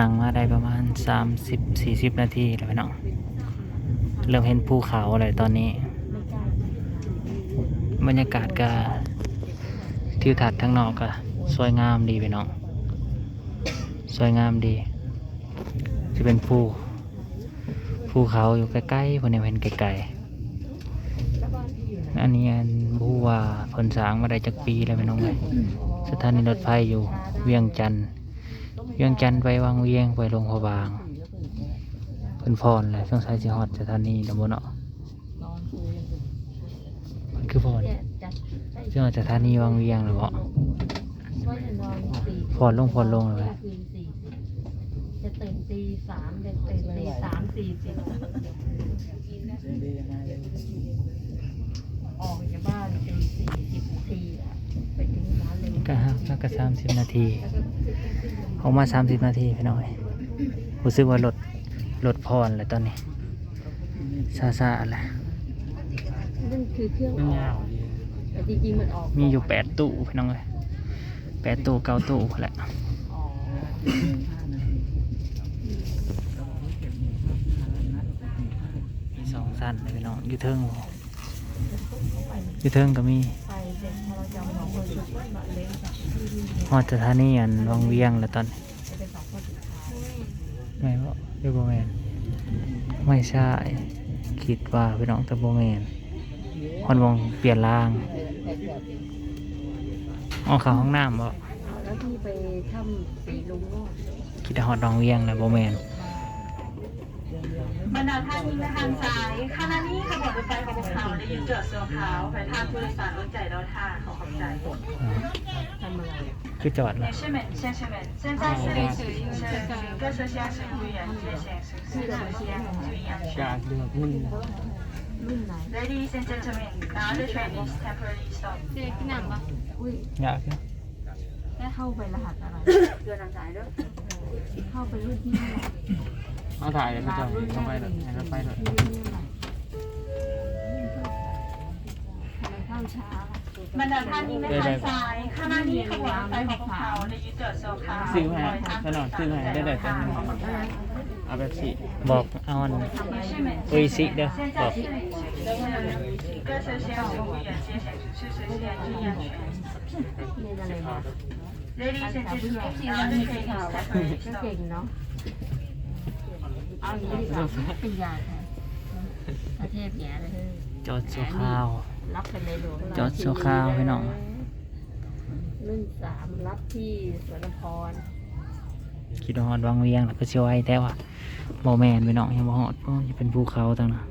นั่งมาได้ประมาณ 30-40 นาทีแล้วพี่น้องเริ่มเห็นภูเขาเลยตอนนี้ บรรยากาศก็ทิวทัศน์ทั้งนอกก็สวยงามดีพี่น้องสวยงามดีจะเป็นภูภูเขาอยู่ใกล้ๆพวกนี้เห็นไกลๆอันนี้อันบูว่าเพิ่นสางมาได้จากปีแล้วพี่น้องเลยสถานีรถไฟอยู่เวียงจันทน์ เวียงจันทน์ไปวังเวียงไปลงพะบางเพิ่นพรแหละช่วงสายสิฮอดสถานีตำบลเนาะมันคือพรช่วงสถานีวังเวียงหรือเปล่าพรลงพรลงเลยไหมจะตื่นตีสามจะตื่นตีสามสี่สิบออกจากบ้านตีสี่สิบนาที อะไปถึงร้านเลยก็ฮะแล้วก็สามสิบนาที ออกมาสามสิบนาทีพี่น้อยรู้สึกว่ารถรถพรแล้วตอนนี้ซาซาแหละนั่นคือเครื่องออกแต่จริงๆมันออกมีอยู่แปดตู้พี่น้องเลยแปดตู้เก้าตู้แหละอ๋อมีสองสั้นเลยพี่น้องอยู่เทิงอยู่เทิงก็มี ฮอดสถานีอันวังเวียงแล้วตอนนี้จะเป็นสองคนสุดท้ายไม่บ่หรือบ่แมนไม่ใช่ คิดว่าพี่น้องแต่บ่แมนฮอนวงเปลี่ยนล่างออกเข้าห้องน้ำบ่แล้วที่ไปถ้ำสีลุงโน่คิดว่าฮอดวังเวียงนะบ่แมน บรรดาท่านยิ่งทางซ้ายขณะนี้ขบวนรถไฟของพวกเขาได้ยืนจอดเสื้อขาวไปทางผู้โดยสารรถใจเราท่าขอขอบใจ อ่า ทำอะไรอะ คือจอด 女 นะ 士们、先生们，现在是临时应声，请各车厢乘务员接线实施车厢注意安全。 รุ่นไหน Ladies and gentlemen, now the train is temporarily stopped. เจ๊ที่นั่งปะอุ้ย อยากนะ ได้เข้าไปรหัสอะไรเดือนสายด้วยเข้าไปรุ่นที่เท่าไหร่ เอาถ่ายเลยนะจ๊ะทำไมล่ะถ่าไปเลยมันจะท่านี้ไม่ใช่ทรายข้างหน้านี้ขบวนรถไฟของเขาในยึดเจอโซคาซื้อมาตนอดซื้อมาได้แต่จังเอาแบบสิบอกเอาอันอุยสิเด้อบอกเก่งเนาะ เอาอย่างนี้ดีกว่าเป็นยาแทนประเทศแย่เลยจอดสุข้าว รับเป็นในหลวงจอดชั่วคราวพี่น้อง รุ่นสามรับที่สวนพรคิดฮอดวังเวียงแล้วก็เช่วยแต่ว่าบ่แมนไปน้องยังบ่ฮอดเพราะมันเป็นภูเขาตั้งนะ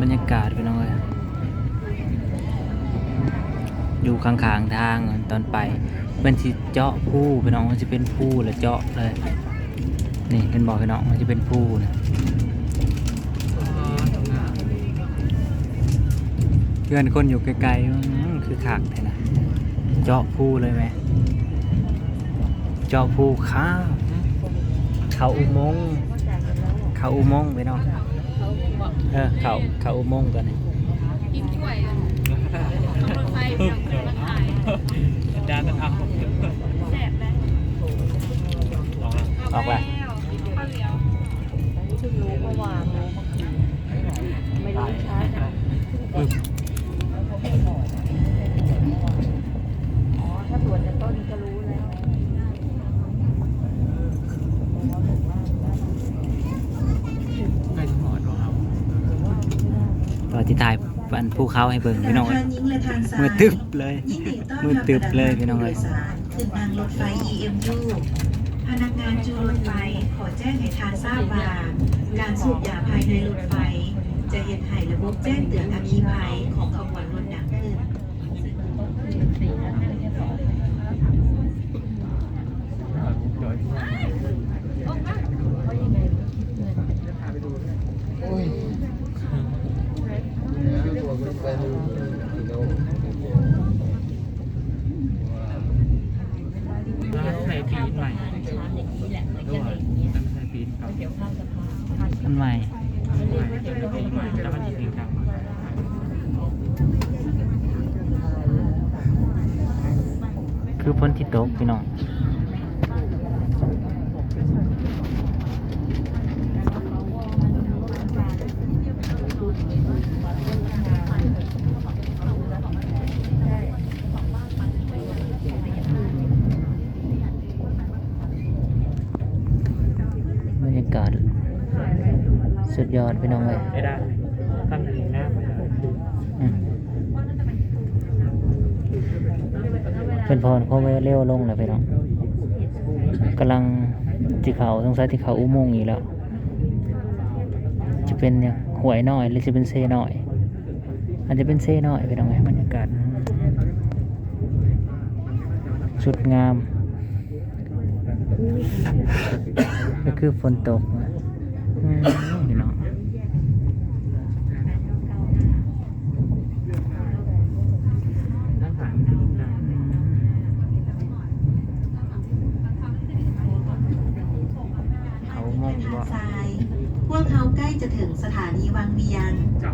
บรรยากาศไปน้องเล อยู่ข้างๆทางตอนไปเป็นที่เจาะผู้ไปน้องมันจะเป็นผู้แล้วเจาะเลย นี่เป็นบอกไปน้องมันจะเป็นผู้นะเพื่อนคนอยู่ไกลๆคือขากเลยนะเจาะผู้เลยไหมเจาะผู้ข้าวเขาอุโมงค์เขาอุโมงค์ไปน้องเออเขาเขาอุโมงค์กันนี่ กินช่วยรถไฟมาขายดากันเอาแสบเลยออกไปซึ่งรู้เมื่อวานไม่รู้ช้าจังอ๋อถ้าตรวจจากต้นก็รู้แล้วตอนที่ถ่าย วันภูเขาให้เบิ่งพี่น้องทางหญิงและทางซ้ายมือตึบเลยยินดีต้อนมือรับตึบเลยพี่น้องผู้เลโดยยสารขึ้นทางรถไฟ EMU พนักงานจูรถไฟขอแจ้งให้ทางทราบว่า การสูบยาภายในรถไฟ จะเห็นให้ระบบแจ้งเตือนอัคคีภัยของขบวนรถดังขึ้น ใส่ปีนใหม่ ช้าอย่างนี้แหละเหมือนกันอย่างเงี้ย ใส่ปีนครับ เดี๋ยวข้ามสะพาน มันใหม่ เรียกว่าเดี๋ยวเราไป แล้วมันจะถึงกลาง เคือฝนที่ตกพี่น้อง บรรยากาศสุดยอดพี่น้องเลย ไม่ได้ทำอย่างนี้นะ อืม เป็นพรเขาไว้เร็วลงแล้วพี่น้องกำลังที่เขาสงสัยที่เขาอุโมงค์อีกแล้ว จะเป็นเนี่ยหวยน้อยหรือจะเป็นเซน้อยอาจจะเป็นเซน้อยพี่น้องไงบรรยากาศสุดงาม ก็คือฝนตกอืมพี่น้อง ทั้งหาง เขามอง ทาง ว่า ซ้าย พวกเขาใกล้จะถึง สถานีวังเวียง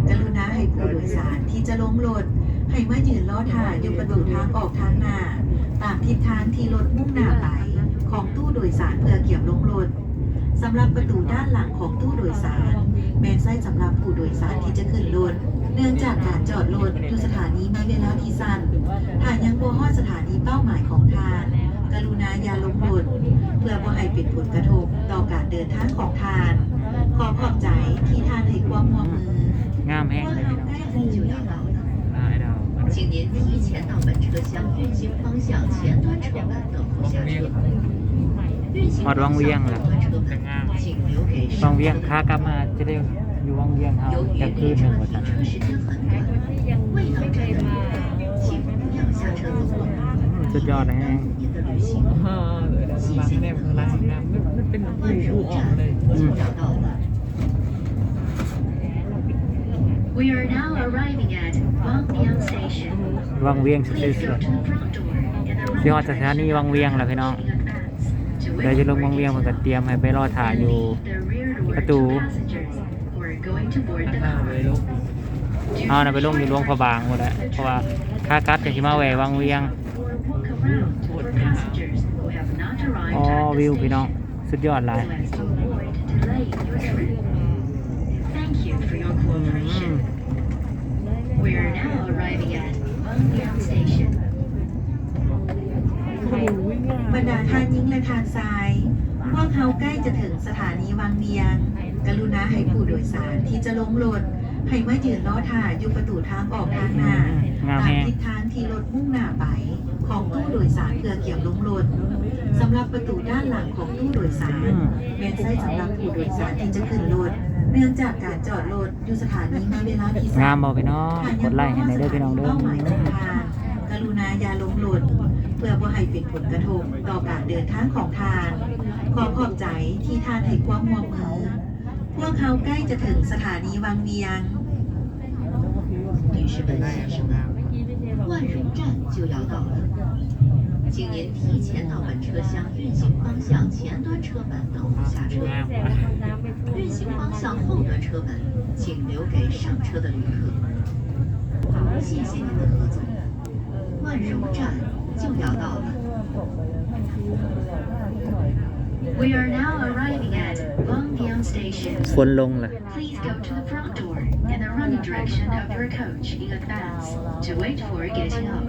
กรุณาให้ผู้โดยสารที่จะลงรถให้มายืนล้อถ่ายอยู่ประตูทางออกทางหน้า ตามทิศทางที่รถมุ่งหน้าไปของตู้โดยสารเพื่อเกี่ยวลงรถสำหรับประตูด้านหลังของตู้โดยสาร แมนไส้สำหรับผู้โดยสารที่จะขึ้นรถเนื่องจากการจอดรถอยู่สถานีมีเวลาที่สั้นหากยังบ่ฮอดสถานีเป้าหมายของทาน กรุณาอย่าลงรถเพื่อบ่ให้เป็นผลกระทบต่อการเดินทางของทาน ขอขอบใจที่ทานให้ความร่วมมือ งาม พ แห้ง วก เลย เรา พี่น้อง ใกล้ถึงจุดแล้ว ได้ดาว 请您提前到本车厢运行方向前端车门等候下车。运行 ฮอดวัง 方 เวียง 向 แหละ 后端车 จะ 门 งาม 请留给 วัง 上 เวียง 车的 ขากลับมาจะได้อยู่วังเวียงเฮา 由于 จะคืน 列 หนึ่ง 车 ว่า 停 จัน สุดยอดนะฮะฮะบางแนวของร้านน้ำมันเป็นผู้ออกเลย We are now arriving at Wang Biang Station. วังเ Vieng Station. ที่ฮอดจะสถานีวังเวียงแล้วพี่น้อง at เดี๋ยวจะลงวังเวียงมันก็เตรียมให้ไปรอถ่ายอยู่ประตู to าเล car. ยกเอานะไปลงอยู่หลวงพระบางหมดแล้วเพราะว่าค่ากัดงที่มาแหววังเวียง อ๋อ at วิว the พี่น้อง station. สุดยอดหลาย So as to avoid delaying your trip. Thank you for your อืม cooperation. We are now arriving at Wangbiang Station. บรรดาทานหญิงและทานทรายพวกเขาใกล้จะถึงสถานีวังเวียง กรุณาให้ผู้โดยสารที่จะลงรถให้มายืนล้อถ่ายอยู่ประตูทางออกทางหน้า งามแฮงทิศทางที่รถมุ่งหน้าไป ของตู้โดยสารเรือเกี่ยวลงลนสำหรับประตูด้านหลังของตู้โดยสารเป็นไส้สำหรับผู้โดยสารที่จะขึ้นรถเนื่องจากการจอดรถอยู่สถานีมีเวลาที่งามบ่พี่น้องกดไลค์ให้ในเด้อพี่น้องเด้อเป้าหมายของทางกรุณายาลงหล่นเพื่อบ่ให้เป็นผลกระทบต่อการเดินทางของทางขอขอบใจที่ท่านให้ความห่วงมือพวกเขาใกล้จะถึงสถานีวังเวียง You should be ได้ใช่ไหมครับ 站就要到了，请您提前到本车厢运行方向前端车门等候下车。运行方向后端车门，请留给上车的旅客。谢谢您的合作。万荣站就要到了。We are now arriving at Wangbiang Station. ฝนลงเลย Please go to the front door in the running direction of your coach in advance to wait for getting off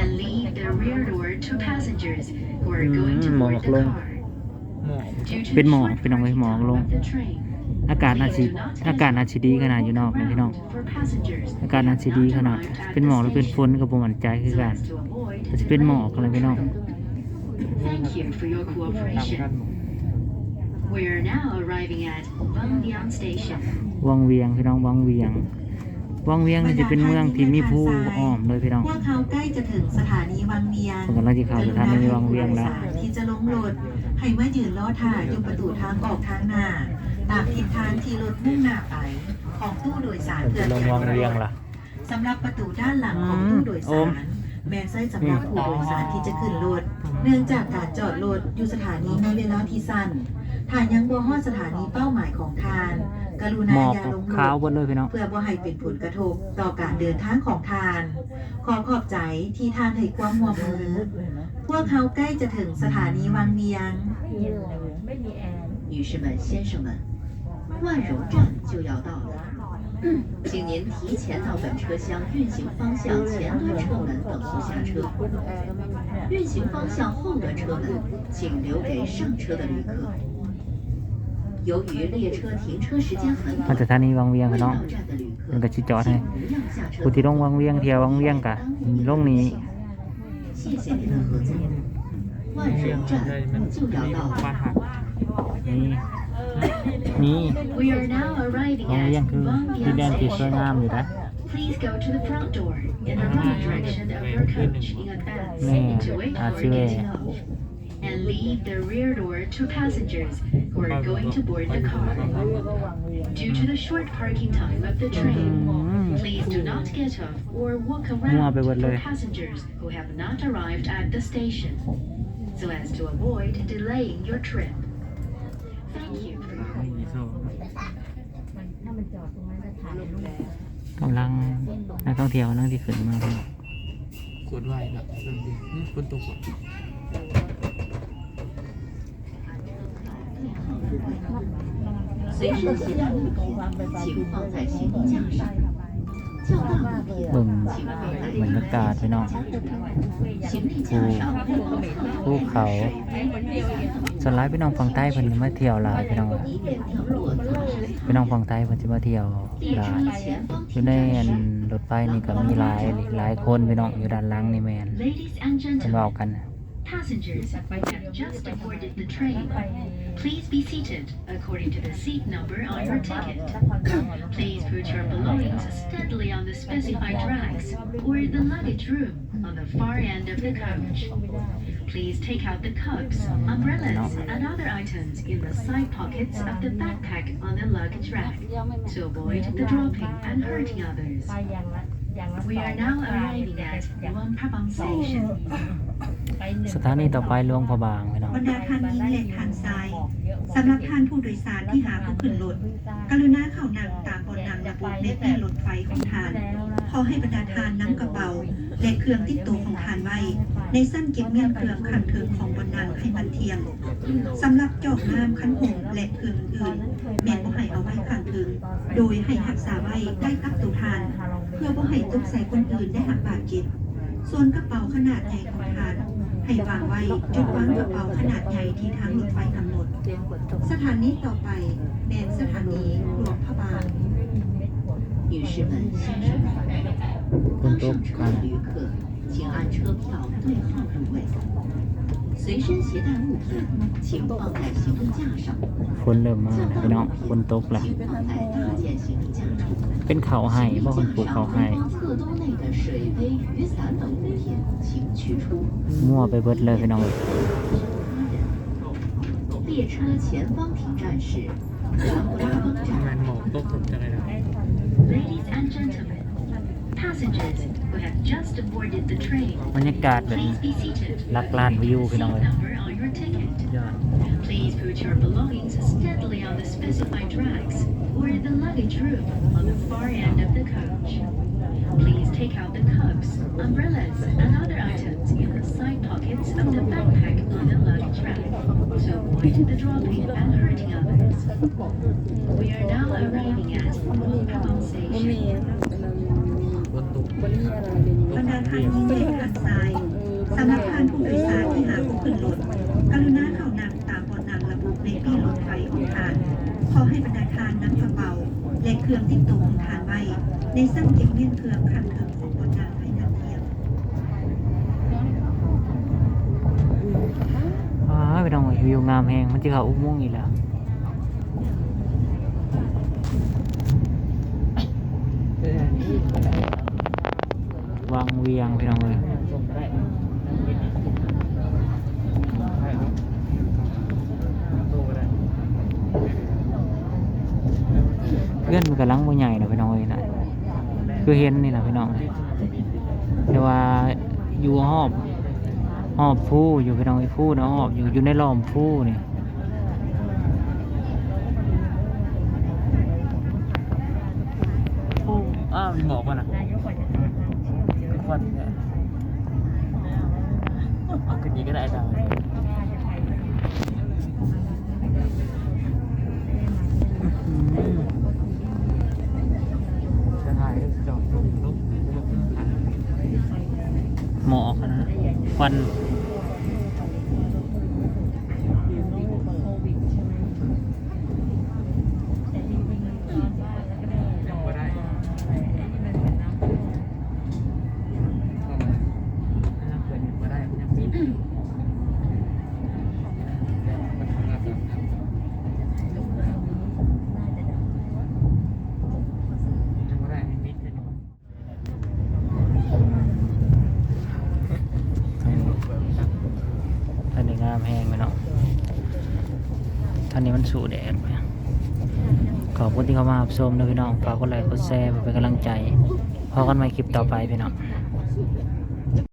and leave the rear door to passengers who are going to Mm, board mọc the luôn. car. หมอก Due to เป็น the หมอก short พี่น้องเอ้ยหมอกลง of the train, อากาศน่าสิอากาศน่าสิดีขนาดอยู่นอกเลยพี่น้อง for passengers อากาศน่าสิดีขนาด เป็นหมอกหรือเป็นฝนก็บ่มั่นใจคือกัน so as to avoid อาจจะเป็นหมอกอะไรพี่น้อง Thank you for your ตามกัน cooperation. We are now arriving at Wangbiang Station. วังเวียงพี่น้องวังเวียง วังเวียงนี่จะเป็นเมืองที่มีผู้อ้อมเลยพี่น้อง พวกเขาใกล้จะถึงสถานีวังเวียงผมกำลังจะเข้าสถานีวังเวียงแล้วที่จะลงรถให้มายืนล้อถ่ายอยู่ประตูทางออกทางหน้า ตามทิศทางที่รถมุ่งหน้าไป ของตู้โดยสารจะเพื่อลงวังเวียงล่ะ สำหรับประตูด้านหลังของตู้โดยโอสามร แมนไส้สำหรับผู้โดยสารที่จะขึ้นรถ เนื่องจากการจอดรถอยู่สถานีมีเวลาที่สั้น ทานยังบัวฮอดสถานีเป้าหมายของทาน กรุณา หมอก อย่าลงร ขาว ถ หมดเลยพี่น้อง เพื่อบ่ให้เป็นผลกระทบต่อการเดินทางของทาน ขอขอบใจที่ท่านให้ความร่วมมือ พวกเขาใกล้จะถึงสถานีวังเวียง ไม่มีแอร์ 女士们、先生们，万荣站就要到了，请您提前到本车厢运行方向前端车门等候下车。运行方向后端车门，请留给上车的旅客。 由于列车停车时间很 มัน 短， สถานีวังเวียง 未 พี่น้อง 到站的旅 มัน 客 ก็ชิจอดให้ 请不要下车 ผู้。ที่ลงวังเวียงเที่ยววังเวียงกะลงนี้ 谢谢您的合作。万 เรื่อง 荣 ใช่มัน 站就 มี 要 ของ 到 บ้าน 了。 หัก นี่นี่ We are now arriving วัง at เวียงคือดินแดนที่สวย Wangbian งามอยู่นะ Please go to the front door in the right direction of your coach in advance Man, to wait that's for getting right. off. And leave the rear door to passengers who are going to board the car. Due to the short parking time of the train, Mm. please do not get off or walk มั่ว around ไปหมดเลย for passengers who have not arrived at the station, so as to avoid delaying your trip. Thank you for your มีโซ่ ถ้ามันจอดตรงนั้นจะถ่ายรูป กำลังนักท่องเที่ยวนั่งที่ขึ้นมาพี่น้อง กดไหวนะเริ่มดีนี่คนตก 随身携带物品请放在行李架上，较大物品 เบิ่ง 请放在 บรรยากาศพี่น้อง 行李架上放好水 ภูเขา 杯， ส่วนหลายพี่น้องฝั่งใต้เพิ่นก็มาเที่ยวหลายพี่น้อง 以免掉落杂质。 พี่น้องฝั่งใต้เพิ่นสิมาเที่ยว 列 หลาย 车前方 อยู่ 停 ใน 站 อัน 时， รถไฟนี่ก็มีหลายหลายคนพี่น้องอยู่ด้านหลังนี่แม่น Ladies and เพิ่นเว้า gentlemen, กันน่ะ passengers who have just boarded the train, please be seated according to the seat number on your ticket. Please put your belongings steadily on the specified racks or the luggage room on the far end of the coach. Please take out the cups, umbrellas, and other items in the side pockets of the backpack on the luggage rack to avoid the dropping and hurting others. ไปอย่างละอย่างละ We are now arriving at Luang Prabang Station. ไปหนึ่ง สถานีต่อไปหลวงพระบางพี่น้อง บรรดาทานหญิงและทานชาย สำหรับท่านผู้โดยสารที่หาผู้ขึ้นรถกรุณาเข้านั่งตามบนนั่งระบุในแป้รถไฟของทาน ขอให้บรรดาทานนำกระเป๋า และเครื่องติดตัวของทานไว้ ในสั้นเก็บเงินเครื่องขันเทิงของบนนั่งให้มันเทียมสำหรับจอกน้ำขันหงและเครื่องอื่นแม่นบ่ให้เอาไว้ขันเทิงโดยให้รักษาไว้ใกล้กับตัวทาน เพื่อบ่ให้ตกใส่คนอื่นได้หักบาดเจ็บส่วนกระเป๋าขนาดใหญ่ของทาน ให้วางไว้จุดวางกระเป๋าขนาดใหญ่ที่ทางรถไฟกำ หนด สถานีต่อไปแมนสถานีหลวงพระบาง 女士们、先生们，刚上车的旅客，请按车票对号入位。随身携带物品请放在行李架上， ฝนเริ่มมาแล้วพี่น้องฝนตกแล้ว 请放在大件行李架上。 เป็นเขาให้บ่คนปลูกเขาให้ 前方侧兜内的水杯、雨伞等物品请取出。 มั่วไปเบิดเลยพี่น้อง 列车前方停站是南无拉邦 ทำงาน 站。 หมอกตกผมจะอะไรนะ Ladies and gentlemen, passengers who have just boarded the train, บรรยากาศแบบ please be seated ลักลานวิว with พี่ the น้อง seat เลย number on your ticket. ยอด Please put your belongings steadily on the specified racks or in the luggage room on the far end of the coach. Please take out the cups, umbrellas, and other items in the side pockets of the backpack on the luggage rack to avoid the dropping and hurting others. We are now arriving at Luang Prabang Station. คนตก บรรดาทานหญิงและทานชายสำหรับท่านผู้โดยสารที่หาผู้ขึ้นรถ กรุณาเข้านั่งตามบนนั่งระบุในปีรถไฟของทาน ขอให้บรรดาทานนำกระเป๋า และเครื่องติดตัวของทานไว้ในสั้นเก็บเงินเครื่องขันเทิงของบนนั่งให้ทันเทียมอ้าวพี่น้องเอ้ยวิวงามแฮงมันจะเข้าอุโมงค์อีกแล้ววังเวียงพี่น้องเอ้ย ส่งได้โตก็ได้ เพื่อนมันกำลังบ่ใหญ่นะพี่น้องเอ้ยนะคือเห็นนี่นะพี่น้องแต่ว่าอยู่หอบหอบผู้อยู่พี่น้องไอ้ผู้นะหอบอยู่อยู่ในล้อมผู้นี่อ้าวมีหมอกป่ะนะนายกกว่าจะทำทางเชื่อมไฟก่อนเนี่ยเอาขึ้นนี้ก็ได้ดา ควัน ยังไม่ได้ยังเกิดยังไม่ได้ยังมีมันทำงานแบบนั้นยังไม่ได้ให้มิดเลย ท่านนี้งามแห้งไหมเนาะท่านนี้มัน สู่แดดไหมขอบคุณที่เข้ามารับชมนะพี่น้องฝากกดไลค์กดแชร์เพื่อเป็นกำลังใจพอกันใหม่คลิปต่อไปพี่น้อง